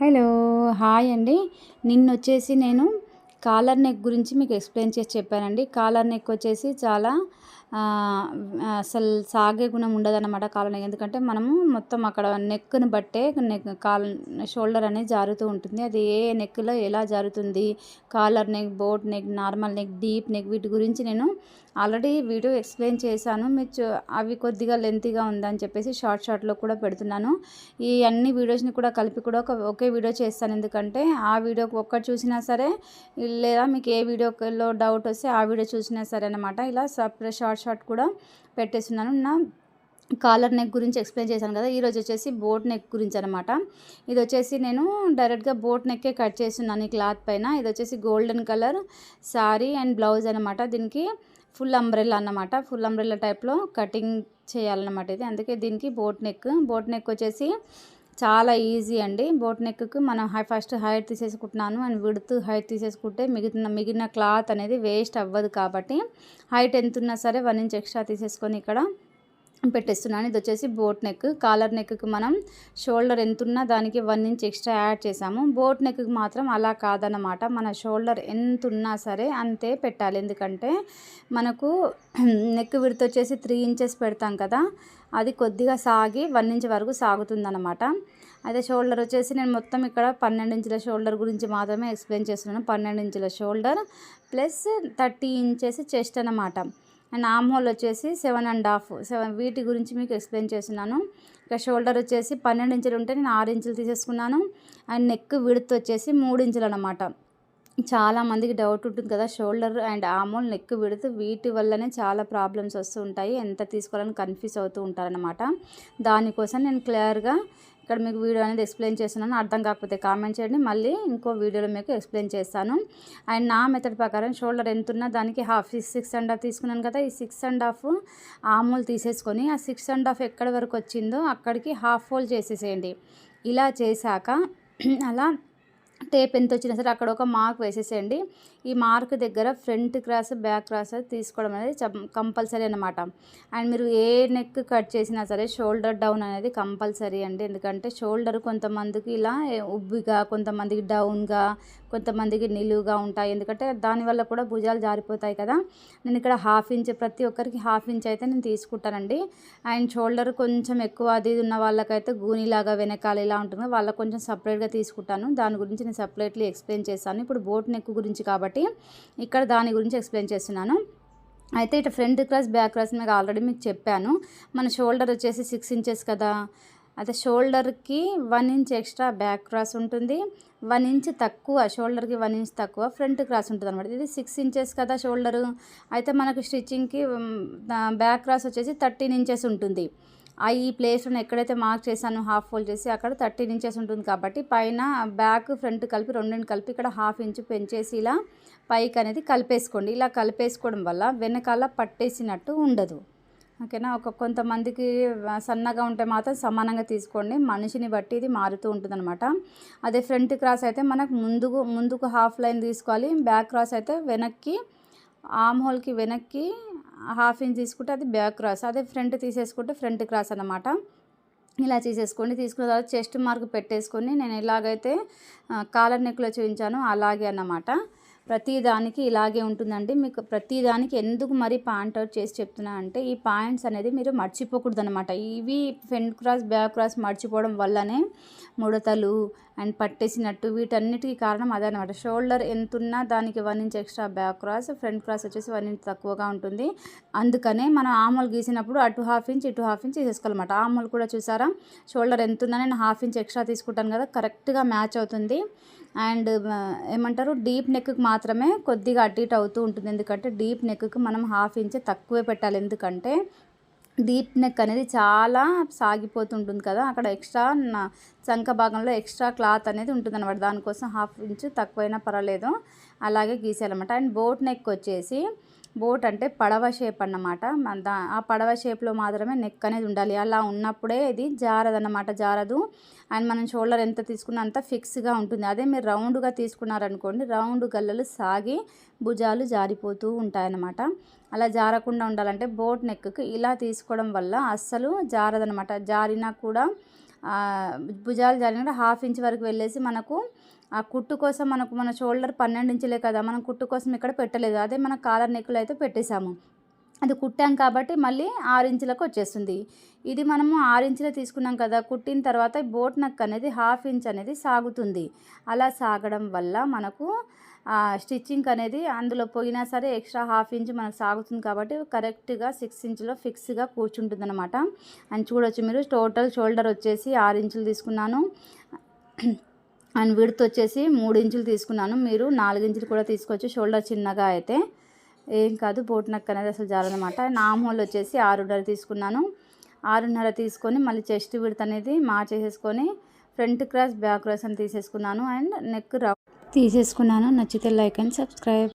Hello hi అండి. నిన్న వచ్చేసి నేను కాలర్ నెక్ గురించి మీకు ఎక్స్ప్లెయిన్ చేసి చెప్పానండి. కాలర్ నెక్ వచ్చేసి చాలా అసలు సాగే గుణం ఉండదన్నమాట కాలర్ ఎందుకంటే మనము మొత్తం అక్కడ నెక్ని బట్టే నెక్ కాల్ షోల్డర్ అనేది జారుతూ ఉంటుంది. అది ఏ నెక్లో ఎలా జారుతుంది? Collar neck boat neck normal neck deep neck వీటి గురించి నేను ఆల్రెడీ వీడియో ఎక్స్ప్లెయిన్ చేశాను. మీరు అవి కొద్దిగా లెంతీగా ఉందని చెప్పేసి షార్ట్ షార్ట్లో కూడా పెడుతున్నాను. ఈ అన్ని వీడియోస్ని కూడా కలిపి కూడా ఒక ఒకే వీడియో చేస్తాను. ఎందుకంటే ఆ వీడియో ఒక్కటి చూసినా సరే లేదా మీకు ఏ వీడియోలో డౌట్ వస్తే ఆ వీడియో చూసినా సరే అనమాట ఇలా సపరేట్ షార్ట్ షార్ట్ కూడా పెట్టేస్తున్నాను. నా కాలర్ నెక్ గురించి ఎక్స్ప్లెయిన్ చేశాను కదా ఈరోజు వచ్చేసి బోట్ నెక్ గురించి అనమాట ఇది వచ్చేసి నేను డైరెక్ట్గా బోట్ నెక్కే కట్ చేస్తున్నాను ఈ క్లాత్ పైన. ఇది వచ్చేసి golden colour sari and blouse అనమాట దీనికి ఫుల్ అంబ్రెల్లా అన్నమాట. ఫుల్ అంబ్రెల్లా టైప్లో కటింగ్ చేయాలన్నమాట ఇది. అందుకే దీనికి బోట్ నెక్. బోట్ నెక్ వచ్చేసి చాలా ఈజీ అండి. బోట్ నెక్కి మనం హై ఫస్ట్ హైట్ తీసేసుకుంటున్నాను. అండ్ విడుతూ హైట్ తీసేసుకుంటే మిగిలిన మిగిలిన క్లాత్ అనేది వేస్ట్ అవ్వదు కాబట్టి హైట్ ఎంత ఉన్నా సరే వన్ ఇంచ్ ఎక్స్ట్రా తీసేసుకొని ఇక్కడ పెట్టేస్తున్నాను. ఇది వచ్చేసి బోట్ నెక్ కాలర్ నెక్కి మనం షోల్డర్ ఎంతున్నా దానికి వన్ ఇంచ్ ఎక్స్ట్రా యాడ్ చేసాము బోట్ నెక్కి మాత్రం అలా కాదనమాట మన షోల్డర్ ఎంత ఉన్నా సరే అంతే పెట్టాలి. ఎందుకంటే మనకు నెక్ విడత వచ్చేసి త్రీ ఇంచెస్ పెడతాం కదా. అది కొద్దిగా సాగి వన్ ఇంచ్ వరకు సాగుతుందన్నమాట. అదే షోల్డర్ వచ్చేసి నేను మొత్తం ఇక్కడ పన్నెండు ఇంచుల షోల్డర్ గురించి మాత్రమే ఎక్స్ప్లెయిన్ చేస్తున్నాను. పన్నెండు ఇంచుల shoulder plus thirty inches chest అన్నమాట. అండ్ ఆమ్ హోల్ వచ్చేసి సెవెన్ అండ్ హాఫ్ సెవెన్ వీటి గురించి మీకు ఎక్స్ప్లెయిన్ చేస్తున్నాను. ఇక షోల్డర్ వచ్చేసి పన్నెండు ఇంచులు ఉంటే నేను ఆరు ఇంచులు తీసేసుకున్నాను. అండ్ నెక్ విడుత్ వచ్చేసి మూడు ఇంచులు అనమాట చాలా మందికి డౌట్ ఉంటుంది కదా షోల్డర్ అండ్ ఆమోల్ నెక్ పెడితే వీటి వల్లనే చాలా ప్రాబ్లమ్స్ వస్తూ ఉంటాయి. ఎంత తీసుకోవాలని కన్ఫ్యూజ్ అవుతూ ఉంటారనమాట దానికోసం నేను క్లియర్గా ఇక్కడ మీకు వీడియో అనేది ఎక్స్ప్లెయిన్ చేస్తున్నాను. అర్థం కాకపోతే కామెంట్ చేయండి. మళ్ళీ ఇంకో వీడియోలో మీకు ఎక్స్ప్లెయిన్ చేస్తాను. అండ్ నా మెథడ్ ప్రకారం షోల్డర్ ఎంత ఉన్నా దానికి హాఫ్ సిక్స్ అండ్ హాఫ్ తీసుకున్నాను కదా ఈ సిక్స్ అండ్ హాఫ్ ఆమూల్ తీసేసుకొని ఆ సిక్స్ అండ్ హాఫ్ ఎక్కడి వరకు వచ్చిందో అక్కడికి హాఫ్ ఫోల్డ్ చేసేసేయండి. ఇలా చేశాక అలా టేప్ ఎంత వచ్చినా సరే అక్కడ ఒక మార్క్ వేసేసేయండి. ఈ మార్క్ దగ్గర ఫ్రంట్ క్రాస్ బ్యాక్ క్రాస్ తీసుకోవడం అనేది కంపల్సరీ అనమాట అండ్ మీరు ఏ నెక్ కట్ చేసినా సరే షోల్డర్ డౌన్ అనేది కంపల్సరీ అండి. ఎందుకంటే షోల్డర్ కొంతమందికి ఇలా ఉబ్బిగా కొంతమందికి డౌన్గా కొంతమందికి నిలువుగా ఉంటాయి. ఎందుకంటే దానివల్ల కూడా భుజాలు జారిపోతాయి కదా. నేను ఇక్కడ హాఫ్ ఇంచ్ ప్రతి ఒక్కరికి హాఫ్ ఇంచ్ అయితే నేను తీసుకుంటానండి. అండ్ షోల్డర్ కొంచెం ఎక్కువ అది ఉన్న వాళ్ళకైతే గూనిలాగా వెనకాల ఇలా ఉంటుంది వాళ్ళకి కొంచెం సపరేట్గా తీసుకుంటాను. దాని గురించి నేను సపరేట్లీ ఎక్స్ప్లెయిన్ చేస్తాను. ఇప్పుడు బోట్ నెక్ గురించి కాబట్టి ఇక్కడ దాని గురించి ఎక్స్ప్లెయిన్ చేస్తున్నాను. అయితే ఇటు ఫ్రంట్ క్రాస్ బ్యాక్ క్రాస్ మీకు ఆల్రెడీ మీకు చెప్పాను. మన షోల్డర్ వచ్చేసి సిక్స్ ఇంచెస్ కదా. అయితే షోల్డర్కి one inch extra back cross ఉంటుంది. వన్ ఇంచ్ తక్కువ షోల్డర్కి వన్ ఇంచ్ తక్కువ ఫ్రంట్ క్రాస్ ఉంటుంది అనమాట ఇది సిక్స్ ఇంచెస్ కదా షోల్డరు అయితే మనకు స్టిచ్చింగ్కి బ్యాక్ క్రాస్ వచ్చేసి థర్టీన్ ఇంచెస్ ఉంటుంది. ఈ ప్లేస్లో ఎక్కడైతే మార్క్ చేశానో హాఫ్ ఫోల్డ్ చేసి అక్కడ థర్టీన్ ఇంచెస్ ఉంటుంది కాబట్టి పైన బ్యాక్ ఫ్రంట్ కలిపి రెండింటి కలిపి ఇక్కడ హాఫ్ ఇంచ్ పెంచేసి ఇలా పైకి అనేది కలిపేసుకోండి. ఇలా కలిపేసుకోవడం వల్ల వెనకాల పట్టేసినట్టు ఉండదు. ఓకేనా ఒక కొంతమందికి సన్నగా ఉంటే మాత్రం సమానంగా తీసుకోండి. మనిషిని బట్టి ఇది మారుతూ ఉంటుందన్నమాట. అదే ఫ్రంట్ క్రాస్ అయితే మనకు ముందుకు ముందుకు హాఫ్ లైన్ తీసుకోవాలి. బ్యాక్ క్రాస్ అయితే వెనక్కి ఆమ్ హోల్కి వెనక్కి హాఫ్ ఇంచ్ తీసుకుంటే అది బ్యాక్ క్రాస్ అదే ఫ్రంట్ తీసేసుకుంటే ఫ్రంట్ క్రాస్ అన్నమాట. ఇలా తీసేసుకోండి తీసుకున్న తర్వాత చెస్ట్ మార్క్ పెట్టేసుకొని నేను ఎలాగైతే కాలర్ నెక్లో చూపించానో అలాగే అన్నమాట. ప్రతిదానికి ఇలాగే ఉంటుందండి. మీకు ప్రతిదానికి ఎందుకు మరి పాయింట్ అవుట్ చేసి చెప్తున్నా అంటే ఈ పాయింట్స్ అనేది మీరు మర్చిపోకూడదు అనమాట ఇవి ఫ్రంట్ క్రాస్ బ్యాక్ క్రాస్ మర్చిపోవడం వల్లనే ముడతలు అండ్ పట్టేసినట్టు వీటన్నిటికీ కారణం అదే అనమాట షోల్డర్ ఎంత ఉన్నా దానికి one inch extra back cross front cross వచ్చేసి వన్ ఇంచ్ తక్కువగా ఉంటుంది. అందుకనే మనం ఆమూలు గీసినప్పుడు అటు హాఫ్ ఇంచ్ ఇటు హాఫ్ ఇంచ్ తీసేసుకోవాలన్నమాట ఆమూలు కూడా చూసారా? షోల్డర్ ఎంత నేను హాఫ్ ఇంచ్ ఎక్స్ట్రా తీసుకుంటాను కదా కరెక్ట్గా మ్యాచ్ అవుతుంది. అండ్ ఏమంటారు? డీప్ నెక్కి మాత్రమే కొద్దిగా అటు ఇటు అవుతూ ఉంటుంది. ఎందుకంటే డీప్ నెక్కి మనం హాఫ్ ఇంచ్ తక్కువే పెట్టాలి. ఎందుకంటే డీప్ నెక్ అనేది చాలా సాగిపోతుంటుంది కదా. అక్కడ ఎక్స్ట్రా నా- చంక భాగంలో ఎక్స్ట్రా క్లాత్ అనేది ఉంటుంది అనమాట దానికోసం హాఫ్ ఇంచ్ తక్కువైనా పర్వాలేదు. అలాగే గీసేయాలన్నమాట. అండ్ బోట్ నెక్ వచ్చేసి బోట్ అంటే పడవ షేప్ అన్నమాట. ఆ పడవ షేప్లో మాత్రమే నెక్ అనేది ఉండాలి. అలా ఉన్నప్పుడే ఇది జారదన్నమాట జారదు. అండ్ మనం షోల్డర్ ఎంత తీసుకున్నా అంత ఫిక్స్గా ఉంటుంది. అదే మీరు రౌండ్గా తీసుకున్నారనుకోండి రౌండ్ గల్లలు సాగి భుజాలు జారిపోతూ ఉంటాయన్నమాట. అలా జారకుండా ఉండాలంటే బోట్ నెక్కి ఇలా తీసుకోవడం వల్ల అస్సలు జారదనమాట జారినా కూడా భుజాలు జారినట్టు హాఫ్ ఇంచ్ వరకు వెళ్ళేసి మనకు ఆ కుట్టు కోసం మనకు మన షోల్డర్ పన్నెండు ఇంచులే కదా మనం కుట్టు కోసం ఇక్కడ పెట్టలేదు. అదే మన కాలర్ నెక్కులు అయితే పెట్టేశాము. అది కుట్టాం కాబట్టి మళ్ళీ ఆరు ఇంచులకు వచ్చేస్తుంది. ఇది మనము ఆరు ఇంచులే తీసుకున్నాం కదా కుట్టిన తర్వాత బోట్ నక్ అనేది హాఫ్ ఇంచ్ అనేది సాగుతుంది. అలా సాగడం వల్ల మనకు స్టిచ్చింగ్ అనేది అందులో పోయినా సరే ఎక్స్ట్రా హాఫ్ ఇంచ్ మనకు సాగుతుంది కాబట్టి కరెక్ట్గా సిక్స్ ఇంచులో ఫిక్స్గా కూర్చుంటుంది అనమాట అని చూడొచ్చు మీరు టోటల్ షోల్డర్ వచ్చేసి ఆరు ఇంచులు తీసుకున్నాను. అండ్ విడత్ వచ్చేసి మూడు ఇంచులు తీసుకున్నాను. మీరు నాలుగు ఇంచులు కూడా తీసుకోవచ్చు. షోల్డర్ చిన్నగా అయితే ఏం కాదు బోట్ నక్ అనేది అసలు జారనమాట నామ్ హోల్ వచ్చేసి ఆరున్నర తీసుకున్నాను. ఆరున్నర తీసుకొని మళ్ళీ చెస్ట్ విడత్ అనేది మార్చేసేసుకొని ఫ్రంట్ క్రాస్ బ్యాక్ క్రాస్ అని తీసేసుకున్నాను. అండ్ నెక్ రౌ తీసేసుకున్నాను. నచ్చితే లైక్ అండ్ సబ్స్క్రైబ్.